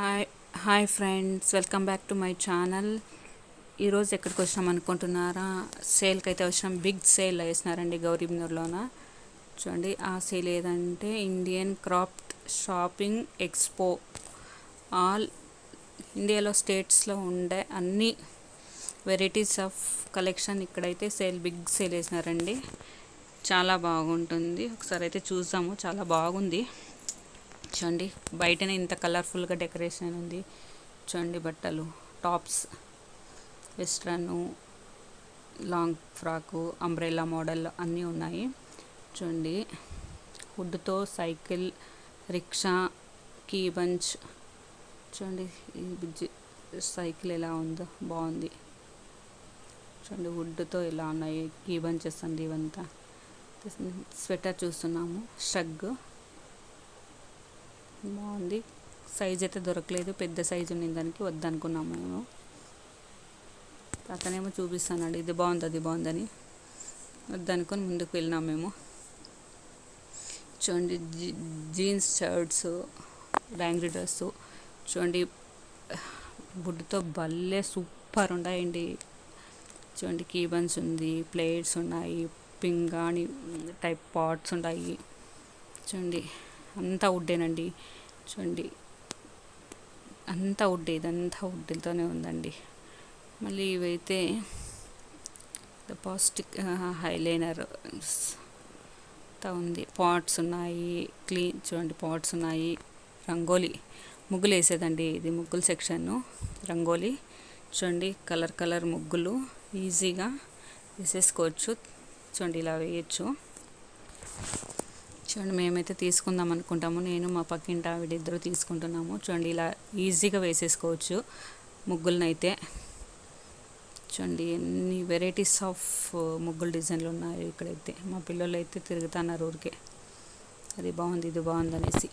Hi hi friends. Welcome back to my channel. ఈరోజు ఎక్కడికి వచ్చినాం అనుకుంటున్నారా? సేల్కి అయితే వచ్చినాం బిగ్ సేల్ వేసినారండి గౌరీబ్నూర్లోన చూడండి ఆ సేల్ ఏదంటే Indian craft shopping expo. All ఇండియాలో స్టేట్స్లో ఉండే అన్ని వెరైటీస్ ఆఫ్ కలెక్షన్ ఇక్కడైతే సేల్ బిగ్ సేల్ వేసినారండి. చాలా బాగుంటుంది. ఒకసారి అయితే చూసాము చాలా బాగుంది. చూడండి. బయటనే ఇంత కలర్ఫుల్గా డెకరేషన్ ఉంది. చూడండి బట్టలు. Tops western long frock umbrella model అన్నీ ఉన్నాయి. చూడండి. వుడ్తో సైకిల్ రిక్షా కీ బంచ్ చూడండి ఈ సైకిల్ ఎలా ఉందో. బాగుంది. చూడండి వుడ్తో ఎలా ఉన్నాయి. కీ బంచెస్ అండి ఇవంతా. స్వెటర్ చూస్తున్నాము. షగ్ బాగుంది సైజ్ అయితే దొరకలేదు. పెద్ద సైజు ఉంది దానికి. వద్దనుకున్నాము మేము. అతనేమో చూపిస్తానండి. ఇది బాగుంది అది బాగుందని. వద్దనుకొని ముందుకు వెళ్ళినాం మేము. చూడండి జీ- జీన్స్ షర్ట్స్ ర్యాంగ్ డ్రెస్ చూడండి బుడ్డుతో భలే సూపర్ ఉన్నాయండి చూడండి కీబన్స్ ఉంది ప్లేట్స్ ఉన్నాయి పింగాణి టైప్ పాట్స్ ఉన్నాయి చూడండి. అంతా వుడ్డేనండి. చూడండి. అంతా వుడ్ ఇదంతా వుడ్లతోనే ఉందండి. మళ్ళీ ఇవైతే పాస్టిక్ హైలైనర్ ఉంది. పాట్స్ ఉన్నాయి క్లీన్ చూడండి పాట్స్ ఉన్నాయి. రంగోలీ ముగ్గులు వేసేదండి ఇది ముగ్గుల సెక్షన్. రంగోలీ చూడండి కలర్ కలర్ ముగ్గులు ఈజీగా వేసేసుకోవచ్చు. చూడండి ఇలా వేయచ్చు. చూడండి మేమైతే తీసుకుందాం అనుకుంటాము. నేను మా పక్కింటి ఆవిడ ఇద్దరు తీసుకుంటున్నాము. చూడండి ఇలా ఈజీగా వేసేసుకోవచ్చు ముగ్గులనైతే. చూడండి ఎన్ని వెరైటీస్ ఆఫ్ ముగ్గుల డిజైన్లు ఉన్నాయి ఇక్కడైతే. మా పిల్లలు అయితే తిరుగుతున్నారు ఊరికే. అది బాగుంది ఇది బాగుంది అనేసి.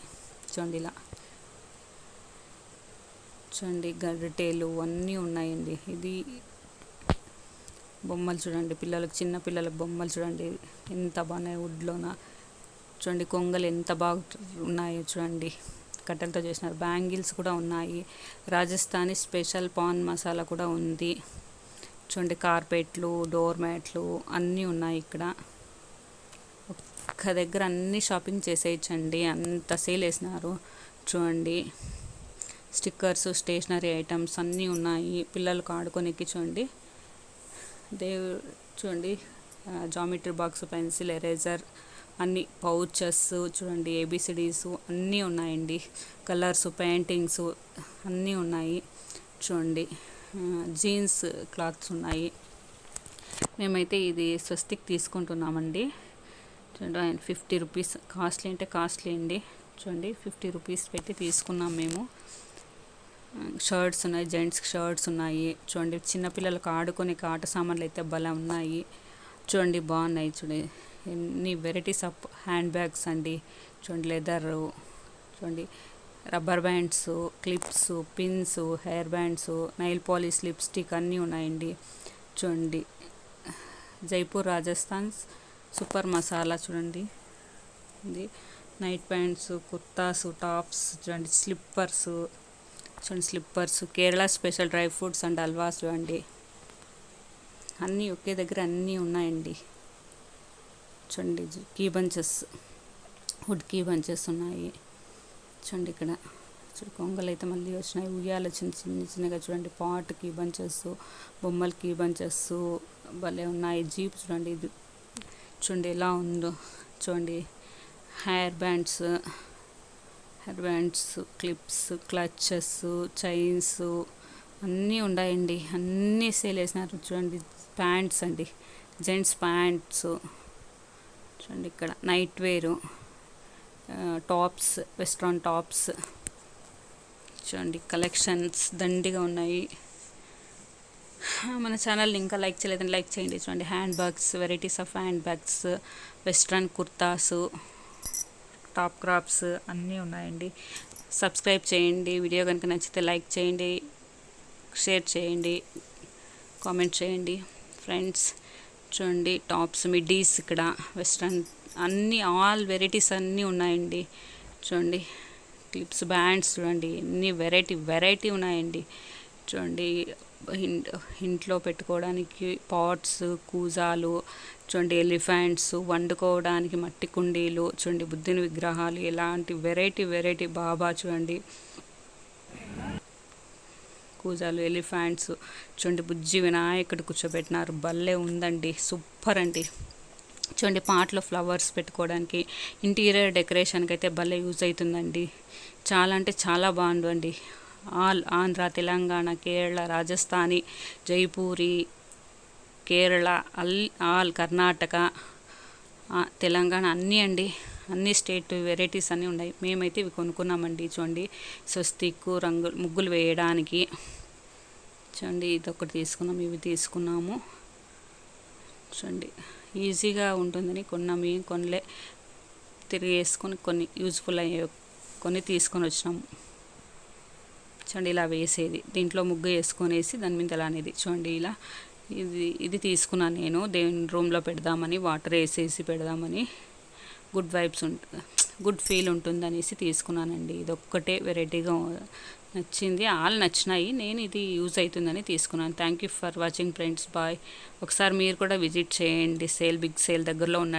చూడండి ఇలా. చూడండి గరిటేలు అన్నీ ఉన్నాయండి. ఇది బొమ్మలు చూడండి పిల్లలకు చిన్న పిల్లలకు బొమ్మలు చూడండి. ఎంత బాగున్నాయి వుడ్లోన. చూడండి కొంగలు ఎంత బాగా ఉన్నాయో చూడండి. కట్టెలతో చేసినారు. బ్యాంగిల్స్ కూడా ఉన్నాయి. రాజస్థానీ స్పెషల్ పాన్ మసాలా కూడా ఉంది. చూడండి కార్పెట్లు డోర్ మ్యాట్లు అన్నీ ఉన్నాయి ఇక్కడ. ఒక్క దగ్గర అన్ని షాపింగ్ చేసేయచ్చండి. అంత సేల్ వేసినారు చూడండి. స్టిక్కర్స్ స్టేషనరీ ఐటమ్స్ అన్నీ ఉన్నాయి. పిల్లలకు ఆడుకోనికి చూడండి. దేవు చూడండి జామెట్రీ బాక్స్ పెన్సిల్ ఎరేజర్ అన్ని పౌచెస్ చూడండి ఏబిసిడీస్ అన్నీ ఉన్నాయండి. కలర్స్ పెయింటింగ్స్ అన్నీ ఉన్నాయి. చూడండి జీన్స్ క్లాత్స్ ఉన్నాయి. మేమైతే ఇది స్వస్తిక్ తీసుకుంటున్నామండి. చూడండి ఆయన ఫిఫ్టీ రూపీస్ కాస్ట్లీ అంటే కాస్ట్లీ అండి. చూడండి ఫిఫ్టీ రూపీస్ పెట్టి తీసుకున్నాం మేము. షర్ట్స్ ఉన్నాయి జెంట్స్ షర్ట్స్ ఉన్నాయి. చూడండి చిన్నపిల్లలకు ఆడుకునే ఆట సామాన్లు అయితే భలే ఉన్నాయి. చూడండి బాగున్నాయి చూడండి. ఎన్ని వెరైటీస్ ఆఫ్ హ్యాండ్ బ్యాగ్స్ అండి. చూడండి లెదర్ చూడండి rubber bands clips pins hair bands nail polish lipstick అన్నీ ఉన్నాయండి. చూడండి జైపూర్ రాజస్థాన్ సూపర్ మసాలా చూడండి. ఇది నైట్ ప్యాంట్స్ కుర్తాస్ టాప్స్ చూడండి స్లిప్పర్స్ చూడండి slippers Kerala special dry fruits and halwas చూడండి. అన్నీ ఒకే దగ్గర అన్నీ ఉన్నాయండి. చూడండి key bunches wood key bunches ఉన్నాయి. చూడండి ఇక్కడ. చూడు కొంగలు అయితే మళ్ళీ వచ్చినాయి. ఉయ్యాల చిన్న చిన్న చిన్నగా చూడండి. పాట్ కీ బంచెస్ బొమ్మలు కీ బంచెస్ భలే ఉన్నాయి. జీప్ చూడండి ఇది. చూడండి ఎలా ఉందో. చూడండి. Hair bands hair bands clips clutches chains అన్నీ ఉన్నాయండి. అన్నీ సేల్ వేసినారు చూడండి ప్యాంట్స్ అండి. Gents pants. చూడండి ఇక్కడ. నైట్ వేరు టాప్స్ వెస్ట్రాన్ టాప్స్ చూడండి కలెక్షన్స్ దండిగా ఉన్నాయి. మన ఛానల్ ఇంకా లైక్ చేయలేదని లైక్ చేయండి. చూడండి hand bags varieties of hand bags western kurtas top crops అన్నీ ఉన్నాయండి. సబ్స్క్రైబ్ చేయండి. వీడియో కనుక నచ్చితే లైక్ చేయండి. షేర్ చేయండి. కామెంట్ చేయండి. ఫ్రెండ్స్ చూడండి టాప్స్ మిడ్డీస్ ఇక్కడ వెస్ట్రన్ అన్ని ఆల్ వెరైటీస్ అన్నీ ఉన్నాయండి. చూడండి క్లిప్స్ బ్యాండ్స్ చూడండి. ఎన్ని వెరైటీ వెరైటీ ఉన్నాయండి. చూడండి ఇంట్లో పెట్టుకోవడానికి పాట్స్ కూజాలు చూడండి ఎలిఫెంట్స్ వండుకోవడానికి మట్టి కుండీలు చూడండి బుద్ధుని విగ్రహాలు ఇలాంటి వెరైటీ వెరైటీ బాబా చూడండి. కూజాలు ఎలిఫెంట్స్ చూడండి బుజ్జి వినాయకుడు కూర్చోబెట్టినారు. భలే ఉందండి. సూపర్ అండి. చూడండి పాటలో ఫ్లవర్స్ పెట్టుకోవడానికి ఇంటీరియర్ డెకరేషన్కి అయితే భలే యూజ్ అవుతుందండి చాలా అంటే చాలా బాగుండండి all Andhra Telangana Kerala Rajasthani Jaipuri Kerala all all Karnataka Telangana అన్నీ అండి. అన్ని స్టేట్ వెరైటీస్ అన్నీ ఉన్నాయి. మేమైతే ఇవి కొనుక్కున్నామండి చూడండి. స్వస్తిక్కు రంగు ముగ్గులు వేయడానికి. చూడండి ఇది ఒకటి తీసుకున్నాం ఇవి తీసుకున్నాము. చూడండి ఈజీగా ఉంటుందని కొన్నాము ఏం కొనలే. తిరిగి వేసుకొని కొన్ని యూజ్ఫుల్ అయ్యే కొన్ని తీసుకొని వచ్చినాము చూడండి ఇలా వేసేది. దీంట్లో ముగ్గు వేసుకొనేసి దాని మీద ఇలా అనేది. చూడండి ఇలా ఇది ఇది తీసుకున్నాను నేను. దేవుని రూమ్లో పెడదామని వాటర్ వేసేసి పెడదామని. గుడ్ వైబ్స్ ఉంట గుడ్ ఫీల్ ఉంటుందనేసి తీసుకున్నానండి. ఇది ఒక్కటే వెరైటీగా నచ్చింది. ఆల్ నచ్చినాయి. నేను ఇది యూజ్ అవుతుందని తీసుకున్నాను. Thank you for watching friends bye ఒకసారి మీరు కూడా విజిట్ చేయండి. సేల్ బిగ్ సేల్ దగ్గరలో ఉన్న